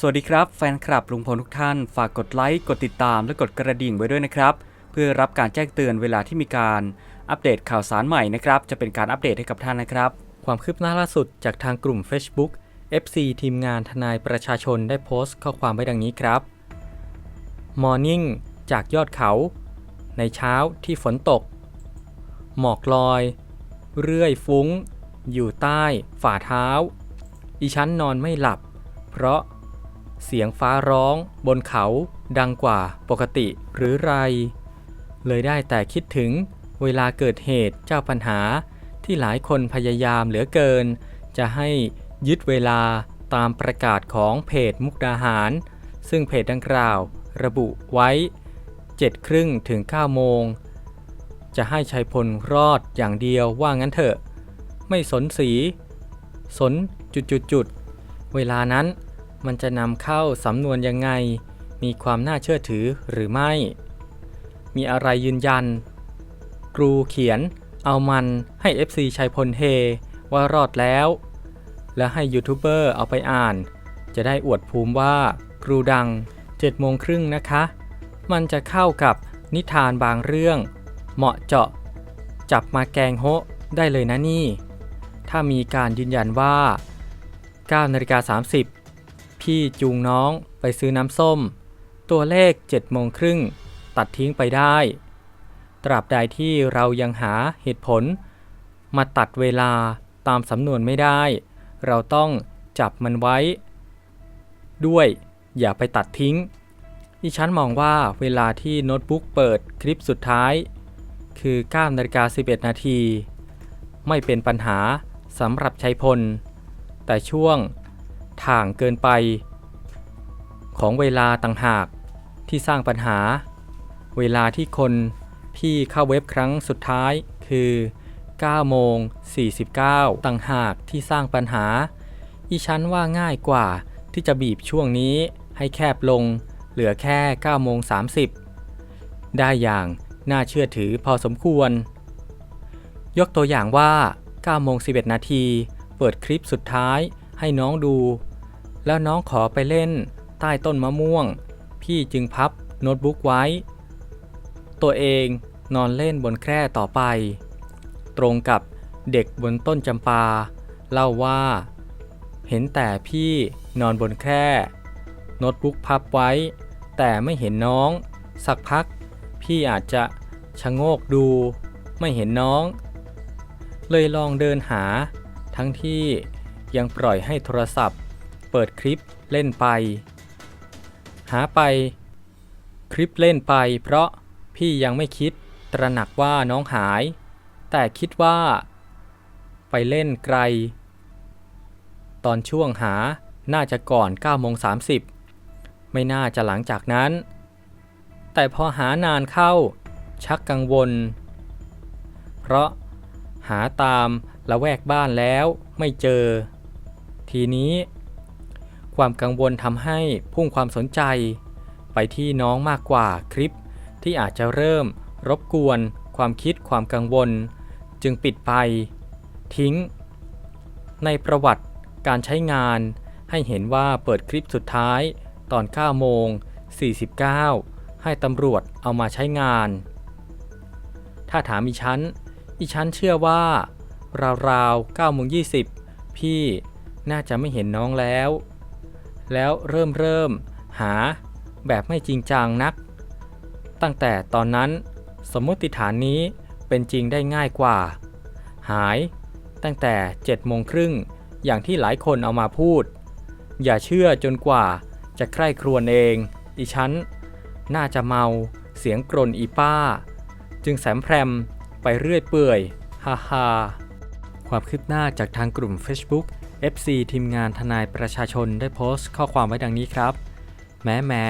สวัสดีครับแฟนคลับลุงพลทุกท่าน ฝากกดไลค์ กดติดตามและกดกระดิ่งไว้ด้วยนะครับ เพื่อรับการแจ้งเตือนเวลาที่มีการอัปเดตข่าวสารใหม่นะครับ จะเป็นการอัปเดตให้กับท่านนะครับ ความคืบหน้าล่าสุดจากทางกลุ่ม Facebook FC ทีมงานทนายประชาชนได้โพสต์ข้อความไว้ดังนี้ครับ Morning จากยอดเขา ในเช้าที่ฝนตก หมอกลอย เรื่อยฟุ้ง อยู่ใต้ ฝ่าเท้า อีชั้นนอนไม่หลับ เพราะ เสียงฟ้าร้อง บนเขาดังกว่าปกติหรือไร เลยได้แต่คิดถึงเวลาเกิดเหตุเจ้าปัญหาที่หลายคนพยายามเหลือเกิน จะให้ยึดเวลาตามประกาศของเพจมุกดาหาร ซึ่งเพจดังกล่าวระบุไว้7ครึ่งถึง9โมง จะให้ชัยพลรอดอย่างเดียวว่างั้นเถอะ ไม่สนสี สนจุดๆๆเวลานั้น มันจะนำเข้าสำนวนยังไง มีความน่าเชื่อถือหรือไม่ มีอะไรยืนยัน ครูเขียน เอามันให้ FC ชัยพลเฮว่ารอดแล้ว และให้ยูทูบเบอร์เอาไปอ่าน จะได้อวดภูมิว่า ครูดัง7โมงครึ่งนะคะ มันจะเข้ากับนิทานบางเรื่อง เหมาะเจาะ จับมาแกงโฮะได้เลยนะนี่ ถ้ามีการยืนยันว่า9นาฬิกา30 พี่จูงน้องไปซื้อน้ำส้ม ตัวเลข7โมงครึ่งตัดทิ้งไปได้ ตราบใดที่เรายังหาเหตุผล มาตัดเวลาตามสำนวนไม่ได้ เราต้องจับมันไว้ ด้วยอย่าไปตัดทิ้งดิฉันมองว่าเวลาที่โน้ตบุ๊กเปิดคลิปสุดท้าย คือ9นาฬิกา11 นาที ไม่เป็นปัญหาสำหรับชัยพล แต่ช่วง ถ่างเกินไป ของเวลาต่างหากที่สร้างปัญหา เวลาที่คนพี่เข้าเว็บครั้งสุดท้ายคือ9โมง49ต่างหากที่สร้างปัญหา อีชั้นว่าง่ายกว่าที่จะบีบช่วงนี้ให้แคบลง เหลือแค่9โมง30 ได้อย่างน่าเชื่อถือพอสมควร ยกตัวอย่างว่า9โมง11 นาที เปิดคลิปสุดท้ายให้น้องดู แล้วน้องขอไปเล่น ใต้ต้นมะม่วง พี่จึงพับโน้ตบุ๊กไว้ ตัวเองนอนเล่นบนแคร่ต่อไป ตรงกับเด็กบนต้นจำปา เล่าว่า เห็นแต่พี่นอนบนแคร่โน้ตบุ๊กพับไว้ แต่ไม่เห็นน้อง สักพัก พี่อาจจะชะโงกดู ไม่เห็นน้อง เลยลองเดินหา ทั้งที่ยังปล่อยให้โทรศัพท์ ปิดคลิปเล่นไป หาไป คลิปเล่นไป เพราะพี่ยังไม่คิดตระหนักว่าน้องหาย แต่คิดว่า ไปเล่นไกล ตอนช่วงหาน่าจะก่อน9โมง30 ไม่น่าจะหลังจากนั้น แต่พอหานานเข้าชักกังวล เพราะหาตามละแวกบ้านแล้วไม่เจอ ทีนี้ ความกังวลทำให้พุ่งความสนใจ ไปที่น้องมากกว่าคลิป ที่อาจจะเริ่ม รบกวน ความคิดความกังวล จึงปิดไป ทิ้ง ในประวัติการใช้งาน ให้เห็นว่าเปิดคลิปสุดท้ายตอน9โมง49 ให้ตำรวจเอามาใช้งาน ถ้าถามอีชั้น อีชั้นเชื่อว่า ราวๆ9โมง20 พี่น่าจะไม่เห็นน้องแล้ว แล้วเริ่มเริ่มหาแบบไม่จริงจังนัก ตั้งแต่ตอนนั้นสมมติฐานนี้เป็นจริงได้ง่ายกว่า หายตั้งแต่7โมงครึ่งอย่างที่หลายคนเอามาพูด อย่าเชื่อจนกว่าจะใคร่ครวญเองอีชั้นน่าจะเมาเสียงกรนอีป้า จึงแสมแพรมไปเรื่อยเปื่อยฮ่าฮ่าความคืบหน้าจากทางกลุ่ม Facebook FC ทีมงานทนายประชาชนได้โพสต์ข้อความไว้ดังนี้ครับ แม้แม้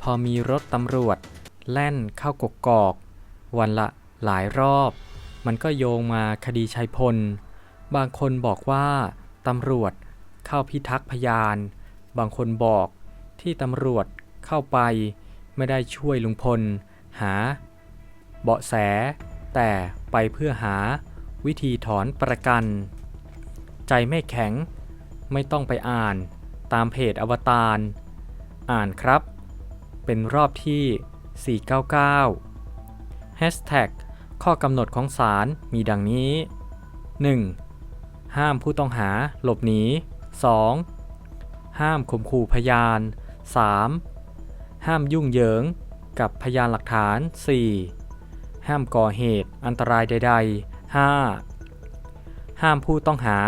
พอมีรถตำรวจ แล่นเข้ากกกอก วันละหลายรอบ มันก็โยงมาคดีชัยพล บางคนบอกว่าตำรวจเข้าพิทักษ์พยาน บางคนบอกที่ตำรวจเข้าไปไม่ได้ช่วยลุงพล หา เบาะแส แต่ไปเพื่อหาวิธีถอนประกัน ใจไม่แข็ง ไม่ต้องไปอ่าน ตามเพจอวตารอ่านครับ เป็นรอบที่ 499 Hashtag ข้อกำหนดของศาลมีดังนี้ 1. ห้ามผู้ต้องหาหลบหนี 2. ห้ามข่มขู่พยาน 3. ห้ามยุ่งเหยิงกับพยานหลักฐาน 4. ห้ามก่อเหตุอันตรายใด ๆ 5. ห้ามผู้ต้องหา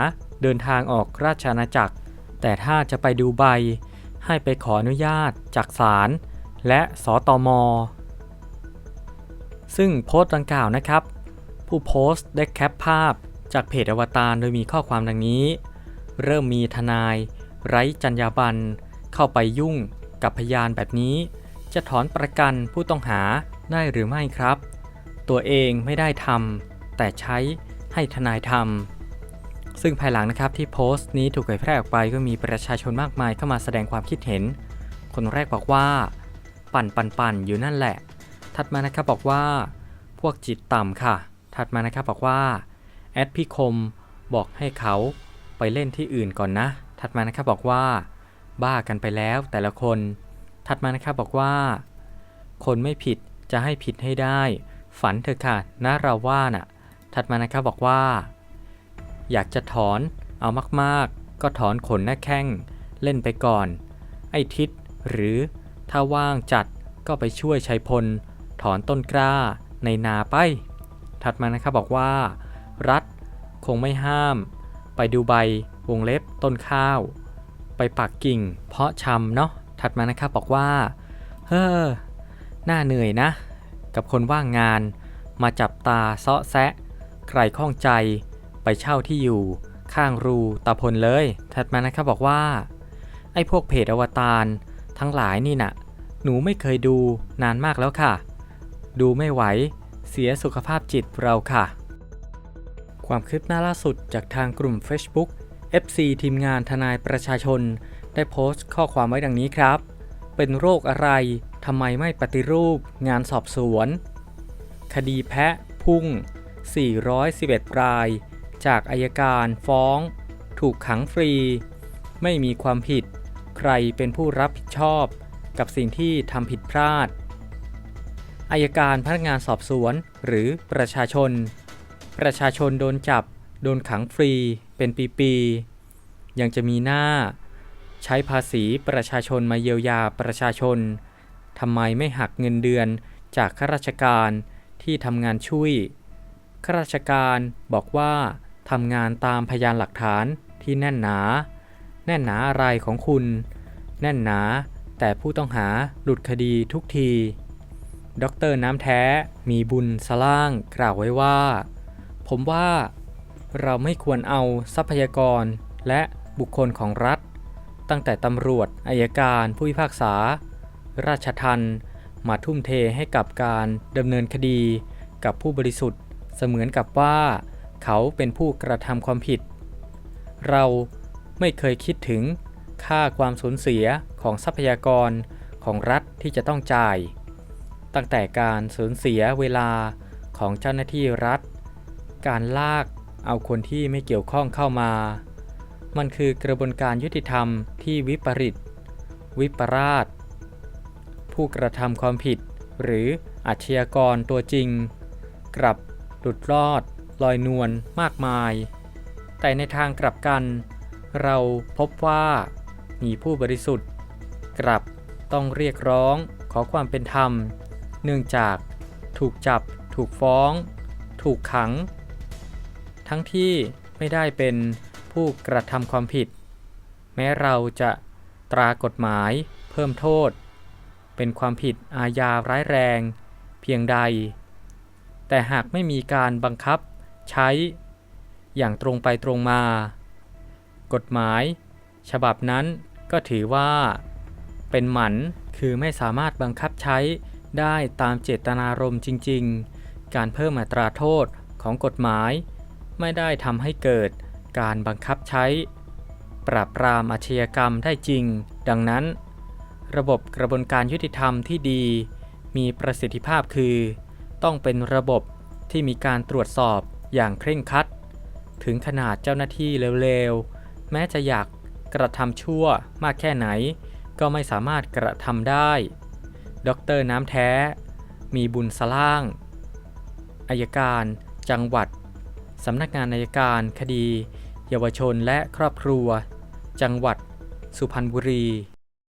เดินทางออกราชอาณาจักร แต่ถ้าจะไปดูใบ ให้ไปขออนุญาตจากศาลและสตม ซึ่งโพสต์ดังกล่าวนะครับ ผู้โพสต์ได้แคปภาพจากเพจอวตารโดยมีข้อความดังนี้ เริ่มมีทนาย ไร้จรรยาบรรณเข้าไปยุ่งกับพยานแบบนี้ จะถอนประกันผู้ต้องหาได้หรือไม่ครับ ตัวเองไม่ได้ทำแต่ใช้ให้ทนายทำ ซึ่งภายหลังนะครับที่โพสต์นี้ถูกเผยแพร่ออกไปก็มีประชาชนมากมายเข้ามาแสดงความคิดเห็น คนแรกบอกว่า ปั่นปั่นปั่นอยู่นั่นแหละ ถัดมานะครับบอกว่า พวกจิตต่ำค่ะ ถัดมานะครับบอกว่าแอดพี่คมบอกให้เขาไปเล่นที่อื่นก่อนนะ ถัดมานะครับบอกว่า บ้ากันไปแล้วแต่ละคน ถัดมานะครับบอกว่า คนไม่ผิดจะให้ผิดให้ได้ ฝันเถอะค่ะนะเราว่าน่ะ ถัดมานะครับบอกว่า อยากจะถอน เอามากๆ ก็ถอนขนหน้าแข้ง เล่นไปก่อน ไอ้ทิศหรือถ้าว่างจัดก็ไปช่วยชัยพล ถอนต้นกล้าในนาไป ถัดมานะครับบอกว่า รัฐคงไม่ห้าม ไปดูใบวงเล็บต้นข้าว ไปปักกิ่ง เพาะชำเนาะถัดมานะครับบอกว่า เฮ้อน่าเหนื่อยนะ กับคนว่างงาน มาจับตาเซาะแซะ ใครข้องใจ ไปเช่าที่อยู่ ข้างรูตาพลเลย ถัดมานะครับบอกว่า ไอ้พวกเพจอวตารทั้งหลายนี่น่ะ หนูไม่เคยดูนานมากแล้วค่ะ ดูไม่ไหว เสียสุขภาพจิตเราค่ะ ความคืบหน้าล่าสุดจากทางกลุ่ม Facebook FC ทีมงานทนายประชาชน ได้โพสต์ข้อความไว้ดังนี้ครับ เป็นโรคอะไรทำไมไม่ปฏิรูป งานสอบสวน คดีแพะพุ่ง 411 ราย จากอายการฟ้อง ถูกขังฟรี ไม่มีความผิด ใครเป็นผู้รับผิดชอบ กับสิ่งที่ทำผิดพลาดอายการพนักงานสอบสวนหรือประชาชน ประชาชนโดนจับ โดนขังฟรีเป็นปีๆ ยังจะมีหน้า ใช้ภาษีประชาชนมาเยียวยาประชาชนทำไมไม่หักเงินเดือนจากข้าราชการที่ทำงานช่วยข้าราชการบอกว่า ทำงานตามพยานหลักฐานที่แน่นหนา แน่นหนาอะไรของคุณ แน่นหนา แต่ผู้ต้องหาหลุดคดีทุกที ดรน้ำแท้มีบุญสล่างกล่าวไว้ว่า ผมว่าเราไม่ควรเอาทรัพยากรและบุคคลของรัฐ ตั้งแต่ตำรวจอายการผู้พิพากษา ราชทันมาทุ่มเทให้กับการดำเนินคดีกับผู้บริสุทธิ์เสมือนกับว่า เขาเป็นผู้กระทำความผิด เราไม่เคยคิดถึงค่าความสูญเสียของทรัพยากรของรัฐที่จะต้องจ่าย ตั้งแต่การสูญเสียเวลาของเจ้าหน้าที่รัฐ การลากเอาคนที่ไม่เกี่ยวข้องเข้ามา มันคือกระบวนการยุติธรรมที่วิปริต วิปราช ผู้กระทำความผิด หรืออาชญากรตัวจริง กลับหลุดรอด ลอยนวลมากมาย แต่ในทางกลับกัน เราพบว่ามีผู้บริสุทธิ์ กลับต้องเรียกร้องขอความเป็นธรรม เนื่องจากถูกจับ ถูกฟ้อง ถูกขัง ทั้งที่ไม่ได้เป็นผู้กระทำความผิด แม้เราจะตรากฎหมายเพิ่มโทษ เป็นความผิดอาญาร้ายแรง เพียงใด แต่หากไม่มีการบังคับ ใช้ อย่างตรงไปตรงมา กฎหมาย ฉบับนั้นก็ถือว่า เป็นหมันคือไม่สามารถบังคับใช้ได้ตามเจตนารมณ์จริง ๆ การเพิ่มอัตราโทษของกฎหมาย ไม่ได้ทำให้เกิดการบังคับใช้ ปราบปรามอาชญากรรมได้จริง ดังนั้น ระบบกระบวนการยุติธรรมที่ดี มีประสิทธิภาพคือ ต้องเป็นระบบที่มีการตรวจสอบ อย่างเคร่งครัด ถึงขนาดเจ้าหน้าที่เร็วๆ แม้จะอยากกระทำชั่วมากแค่ไหน ก็ไม่สามารถกระทำได้ ดรน้ำแท้ มีบุญสล่างอายการ จังหวัด สำนักงานอายการ คดี เยาวชนและครอบครัว จังหวัด สุพรรณบุรี